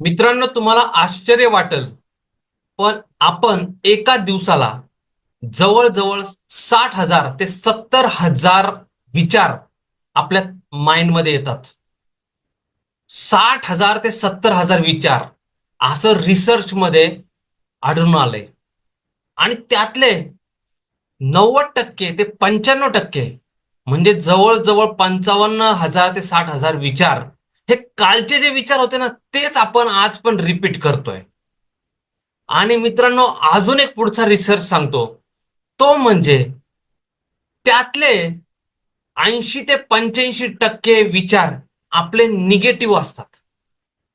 मित्रांनो तुम्हाला आश्चर्य वाटेल पण आपण एका दिवसाला जवळजवळ साठ हजार ते सत्तर हजार विचार आपल्या माइंडमध्ये येतात. साठ हजार ते सत्तर हजार विचार असं रिसर्चमध्ये आढळून आलंय. आणि त्यातले नव्वद टक्के ते पंच्याण्णव टक्के म्हणजे जवळजवळ पंचावन्न हजार ते साठ हजार विचार हे कालचे जे विचार होते ना तेच आपण आज पण रिपीट करतोय. आणि मित्रांनो अजून एक पुढचा रिसर्च सांगतो. तो म्हणजे त्यातले ऐंशी ते पंच्याऐंशी टक्के विचार आपले निगेटिव्ह असतात.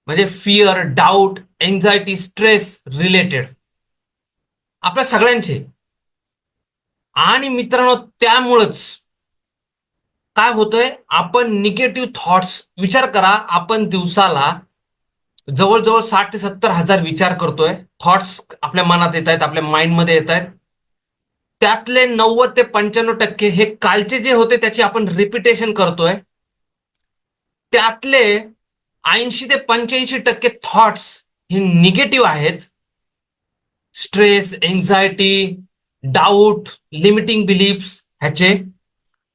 म्हणजे fear doubt anxiety stress related आपल्या सगळ्यांचे. आणि मित्रांनो त्यामुळंच काय होतंय? आपण निगेटिव्ह थॉट्स विचार करा. आपण दिवसाला जवळजवळ साठ ते सत्तर हजार विचार करतोय. थॉट्स आपल्या मनात येत आहेत आपल्या माइंडमध्ये येत आहेत. त्यातले नव्वद ते पंच्याण्णव टक्के हे कालचे जे होते त्याचे आपण रिपिटेशन करतोय. त्यातले ऐंशी ते पंच्याऐंशी टक्के थॉट्स हे निगेटिव्ह आहेत. Stress anxiety doubt limiting beliefs ह्याचे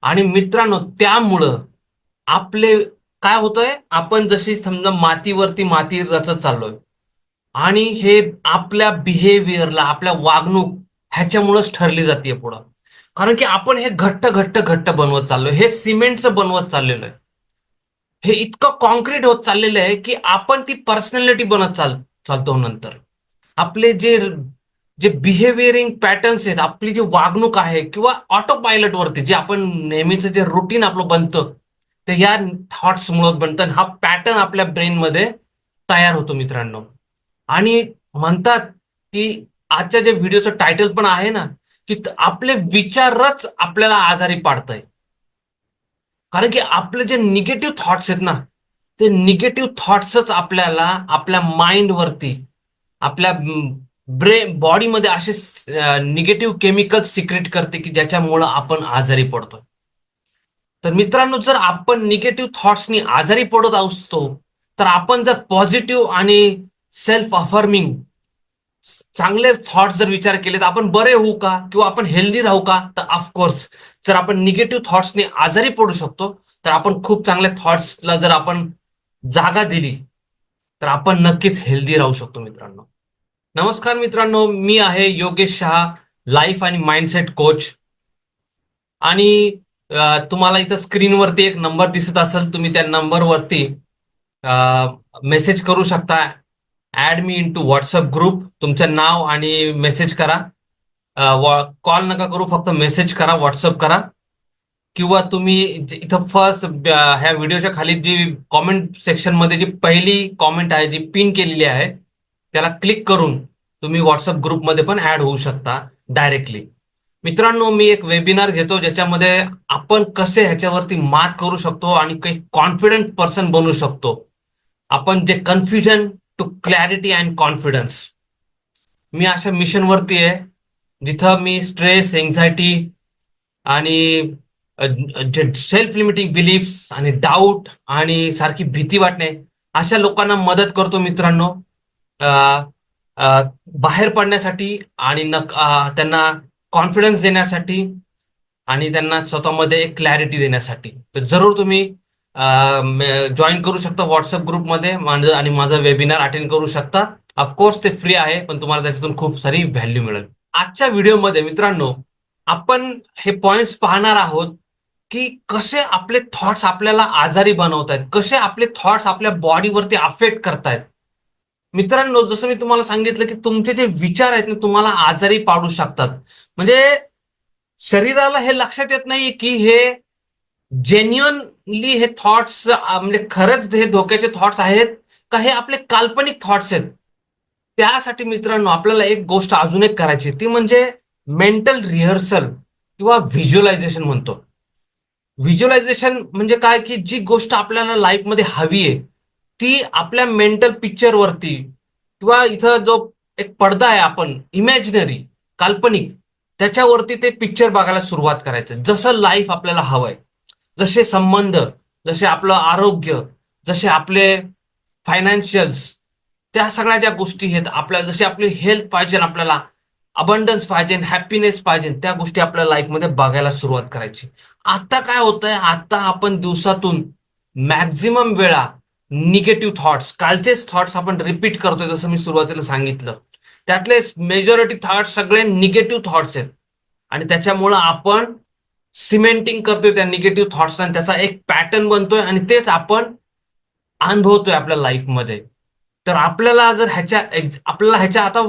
आणि मित्रांनो त्यामुळं आपले काय होतंय? आपण जशी समजा मातीवरती माती रचत चाललोय आणि हे आपल्या बिहेवियरला आपल्या वागणूक ह्याच्यामुळंच ठरली जाते पुढं. कारण की आपण हे घट्ट घट्ट घट्ट बनवत चाललोय. हे सिमेंटचं बनवत चाललेलं आहे. हे इतकं कॉन्क्रीट होत चाललेलं आहे की आपण ती पर्सनॅलिटी बनत चाल चालतो नंतर. आपले जे जे बिहेवियरिंग पॅटर्न्स आहेत आपली जी वागणूक आहे किंवा ऑटो पायलट वरती जे आपण नेहमीचं जे रुटीन आपलं बनतं ते या थॉट्स मुळे बनतं आणि हा पॅटर्न आपल्या ब्रेनमध्ये तयार होतो मित्रांनो. आणि म्हणतात की आजच्या जे व्हिडिओचं टायटल पण आहे ना की आपले विचारच आपल्याला आजारी पाडतंय. कारण की आपले जे निगेटिव्ह थॉट्स आहेत ना ते निगेटिव्ह थॉट्सच आपल्याला आपल्या माइंड वरती आपल्या ब्रेन बॉडीमध्ये असे निगेटिव्ह केमिकल सिक्रेट करते की ज्याच्यामुळं आपण आजारी पडतोय. तर मित्रांनो जर आपण निगेटिव्ह थॉट्सनी आजारी पडत असतो तर आपण जर पॉझिटिव्ह आणि सेल्फ अफर्मिंग चांगले थॉट्स जर विचार केले तर आपण बरे होऊ का? किंवा आपण हेल्दी राहू का? तर ऑफकोर्स जर आपण निगेटिव्ह थॉट्सने आजारी पडू शकतो तर आपण खूप चांगल्या थॉट्सला जर आपण जागा दिली तर आपण नक्कीच हेल्दी राहू शकतो मित्रांनो. नमस्कार मित्रांनो मी आहे योगेश शहा लाईफ आणि माइंडसेट कोच आणि तुम्हाला इथं स्क्रीनवरती एक नंबर दिसत असेल तुम्ही त्या नंबरवरती मेसेज करू शकता. Add me in to WhatsApp group तुमचं नाव आणि मेसेज करा. कॉल नका करू फक्त मेसेज करा व्हॉट्सअप करा. किंवा तुम्ही इथं फर्स्ट ह्या व्हिडिओच्या खाली जी कॉमेंट सेक्शनमध्ये जी पहिली कॉमेंट आहे जी पिन केलेली आहे त्याला क्लिक करून तुम्ही व्हॉट्सअप ग्रुपमध्ये पण ऍड होऊ शकता डायरेक्टली मित्रांनो मी एक वेबिनार घेतो ज्याच्यामध्ये आपण कसे ह्याच्यावरती मात करू शकतो आणि काही कॉन्फिडंट पर्सन बनू शकतो. आपण जे confusion to clarity and confidence मी अशा मिशनवरती आहे जिथं मी स्ट्रेस एन्झायटी आणि जे सेल्फ लिमिटिंग बिलीफ्स आणि डाऊट आणि सारखी भीती वाटणे अशा लोकांना मदत करतो मित्रांनो. बाहेर पडण्यासाठी आणि नक त्यांना कॉन्फिडन्स देण्यासाठी आणि त्यांना स्वतःमध्ये एक क्लॅरिटी देण्यासाठी. तर जरूर तुम्ही जॉईन करू शकता व्हॉट्सअप ग्रुपमध्ये माझं आणि माझं वेबिनार अटेंड करू शकता. ऑफकोर्स ते फ्री आहे पण तुम्हाला त्याच्यातून खूप सारी व्हॅल्यू मिळेल. आजच्या व्हिडिओमध्ये मित्रांनो आपण हे पॉइंट्स पाहणार आहोत की कसे आपले थॉट्स आपल्याला आजारी बनवत आहेत कसे आपले थॉट्स आपल्या बॉडीवरती अफेक्ट करतायत. मित्रांनो जसं मी तुम्हाला सांगितलं की तुमचे जे विचार आहेत ना तुम्हाला आजारी पाडू शकतात. म्हणजे शरीराला हे लक्षात येत नाही की हे जेन्युअनली हे थॉट्स म्हणजे खरंच हे धोक्याचे थॉट्स आहेत का हे आपले काल्पनिक थॉट्स आहेत? त्यासाठी मित्रांनो आपल्याला एक गोष्ट अजून एक करायची ती म्हणजे मेंटल रिहर्सल किंवा व्हिज्युअलायझेशन म्हणतो. व्हिज्युअलायझेशन म्हणजे काय? की जी गोष्ट आपल्याला लाईफमध्ये हवी आहे. ती आपल्या मेंटल पिक्चरवरती किंवा इथं जो एक पडदा आहे आपण इमॅजिनरी काल्पनिक त्याच्यावरती ते पिक्चर बघायला सुरुवात करायचं. जसं लाईफ आपल्याला हवंय जसे संबंध जसे आपलं आरोग्य जसे आपले फायनान्शियल्स त्या सगळ्या ज्या गोष्टी आहेत आपल्या जशी आपली हेल्थ पाहिजे आपल्याला अबंडन्स पाहिजे हॅपीनेस पाहिजे त्या गोष्टी आपल्या लाईफमध्ये बघायला सुरुवात करायची. आता काय होतंय? आता आपण दिवसातून मॅक्झिमम वेळा निगेटिव्ह थॉट्स कालचेच थॉट्स आपण रिपीट करतोय जसं मी सुरुवातीला सांगितलं. त्यातले मेजॉरिटी थॉट्स सगळे निगेटिव्ह थॉट्स आहेत. आणि त्याच्यामुळं आपण सिमेंटिंग करतोय त्या निगेटिव्ह थॉट्सना आणि त्याचा एक पॅटर्न बनतोय आणि तेच आपण अनुभवतोय आपल्या लाईफमध्ये तर आपल्याला जर ह्याच्या आपल्याला ह्याच्या आता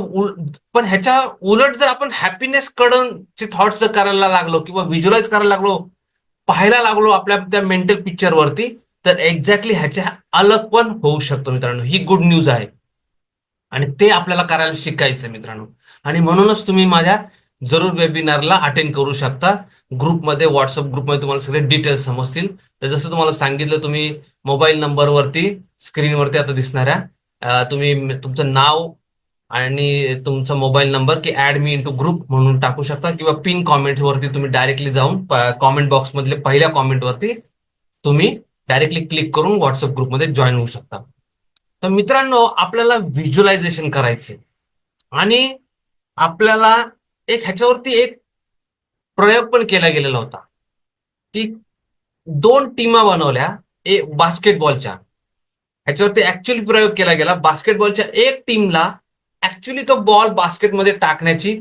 पण ह्याच्या उलट जर आपण हॅपीनेस कडूनचे थॉट्स जर करायला लागलो किंवा व्हिज्युअलाइज करायला लागलो पाहायला लागलो आपल्या त्या मेंटल पिक्चरवरती तर एक्झॅक्टली ह्याच्या अलग पण होऊ शकतो मित्रांनो. ही गुड न्यूज आहे. आणि ते आपल्याला करायला शिकायचं मित्रांनो. आणि म्हणूनच तुम्ही माझ्या जरूर वेबिनारला अटेंड करू शकता. ग्रुपमध्ये व्हॉट्सअप ग्रुपमध्ये तुम्हाला सगळे डिटेल्स समजतील. तर जसं तुम्हाला सांगितलं तुम्ही मोबाईल नंबरवरती स्क्रीनवरती आता दिसणाऱ्या तुम्ही तुमचं नाव आणि तुमचा मोबाईल नंबर की ऍड मी इंटू ग्रुप म्हणून टाकू शकता. किंवा पिन कॉमेंट वरती तुम्ही डायरेक्टली जाऊन कॉमेंट बॉक्समधले पहिल्या कॉमेंट वरती तुम्ही डायरेक्टली क्लिक करून व्हॉट्सअप ग्रुपमध्ये जॉईन होऊ शकता. तर मित्रांनो आपल्याला व्हिज्युअलायझेशन करायचे आणि आपल्याला एक ह्याच्यावरती एक प्रयोग पण केला गेलेला होता. की दोन टीमा बनवल्या ए बास्केटबॉलच्या ह्याच्यावरती ऍक्च्युअली प्रयोग केला गेला. बास्केटबॉलच्या एक टीमला ऍक्च्युली तो बॉल बास्केटमध्ये टाकण्याची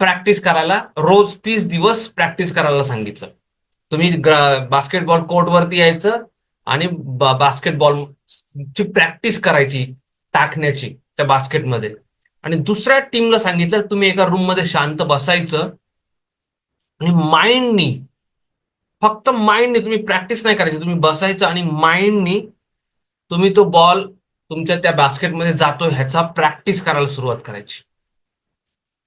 प्रॅक्टिस करायला रोज तीस दिवस प्रॅक्टिस करायला सांगितलं. तुम्ही बास्केटबॉल कोर्टवरती यायचं आणि बास्केटबॉल ची प्रॅक्टिस करायची टाकण्याची त्या बास्केटमध्ये आणि दुसऱ्या टीमला सांगितलं तुम्ही एका रूममध्ये शांत बसायचं. आणि माइंडनी फक्त माइंडनी तुम्ही प्रॅक्टिस नाही करायची तुम्ही बसायचं आणि माइंडनी तुम्ही तो बॉल तुमच्या त्या बास्केटमध्ये जातो ह्याचा प्रॅक्टिस करायला सुरुवात करायची.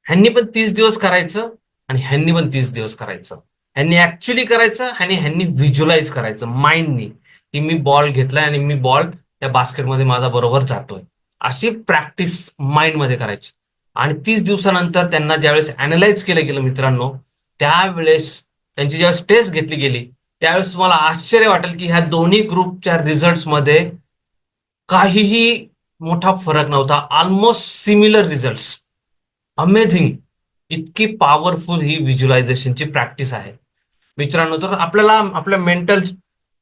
ह्यांनी पण तीस दिवस करायचं आणि ह्यांनी पण तीस दिवस करायचं. ह्यांनी ऍक्च्युली करायचं आणि ह्यांनी व्हिज्युलाइज करायचं माइंडनी की मी बॉल घेतलाय आणि मी बॉल त्या बास्केटमध्ये माझा बरोबर जातोय. अशी प्रॅक्टिस माइंडमध्ये करायची. आणि तीस दिवसानंतर त्यांना ज्यावेळेस अनालाइज केलं गेलं मित्रांनो त्यावेळेस त्यांची ज्यावेळेस टेस्ट घेतली गेली त्यावेळेस तुम्हाला आश्चर्य वाटेल की ह्या दोन्ही ग्रुपच्या रिझल्टमध्ये काहीही मोठा फरक नव्हता. ऑलमोस्ट सिमिलर रिझल्ट अमेझिंग इतकी पॉवरफुल ही व्हिज्युलायझेशनची प्रॅक्टिस आहे. मित्रांनो तर आपल्याला आपल्या मेंटल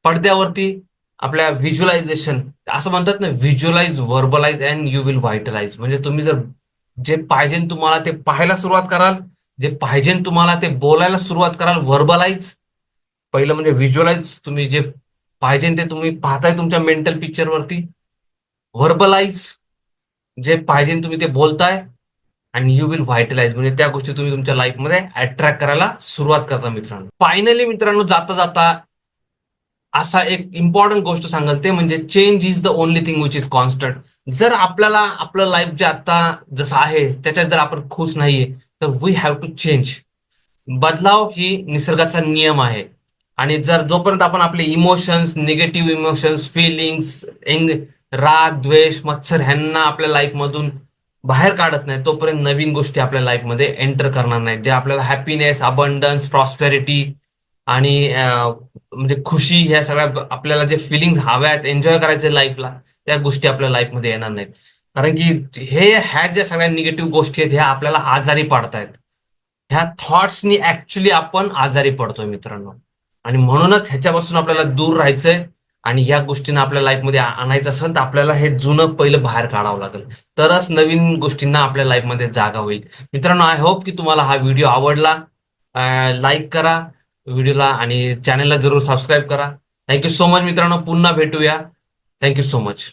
पडद्यावरती आपल्या व्हिज्युअलायझेशन असं म्हणतात ना visualise verbalise and you will vitalise म्हणजे तुम्ही जर जे पाहिजे तुम्हाला ते पाहायला सुरुवात कराल जे पाहिजे तुम्हाला ते बोलायला सुरुवात कराल व्हर्बलाइज पहिलं म्हणजे व्हिज्युअलाइज तुम्ही जे पाहिजे ते तुम्ही पाहताय तुमच्या मेंटल पिक्चरवरती व्हर्बलाइज जे पाहिजे तुम्ही ते बोलताय आणि यू विल व्हायटलाइज म्हणजे त्या गोष्टी तुम्ही तुमच्या लाईफमध्ये अट्रॅक्ट करायला सुरुवात करता मित्रांनो. फायनली मित्रांनो जाता जाता असा एक इम्पॉर्टंट गोष्ट सांगाल ते म्हणजे change is the only thing which is constant जर आपल्याला आपलं लाईफ जे आता जसं आहे त्याच्यात जर आपण खुश नाहीये तर वी हॅव टू चेंज बदलाव ही निसर्गाचा नियम आहे. आणि जर जोपर्यंत आपण आपले इमोशन्स निगेटिव्ह इमोशन्स फिलिंग्स राग द्वेष मत्सर ह्यांना आपल्या लाईफमधून बाहेर काढत नाही तोपर्यंत नवीन गोष्टी आपल्या लाईफमध्ये एंटर करणार नाहीत. जे आपल्याला हॅपीनेस अबंडन्स प्रॉस्पेरिटी आणि म्हणजे खुशी ह्या सगळ्या आपल्याला जे फिलिंग्स हव्या आहेत एन्जॉय करायचे लाईफला त्या गोष्टी आपल्या लाईफमध्ये येणार नाहीत. कारण की हे ह्या ज्या सगळ्या निगेटिव्ह गोष्टी आहेत ह्या आपल्याला आजारी पाडतायत. ह्या थॉट्सनी ऍक्च्युली आपण आजारी पडतोय मित्रांनो. आणि म्हणूनच ह्याच्यापासून आपल्याला दूर राहायचंय आणि ह्या गोष्टींना आपल्या लाईफमध्ये आणायचं असेल तर आपल्याला हे जुनं पहिलं बाहेर काढावं लागेल. तरच नवीन गोष्टींना आपल्या लाईफमध्ये जागा होईल. मित्रांनो आय होप की तुम्हाला हा व्हिडिओ आवडला. लाईक करा. व्हिडिओला आणि चॅनलला जरूर सबस्क्राईब करा. थँक्यू सो मच मित्रांनो. पुन्हा भेटूया. Thank you so much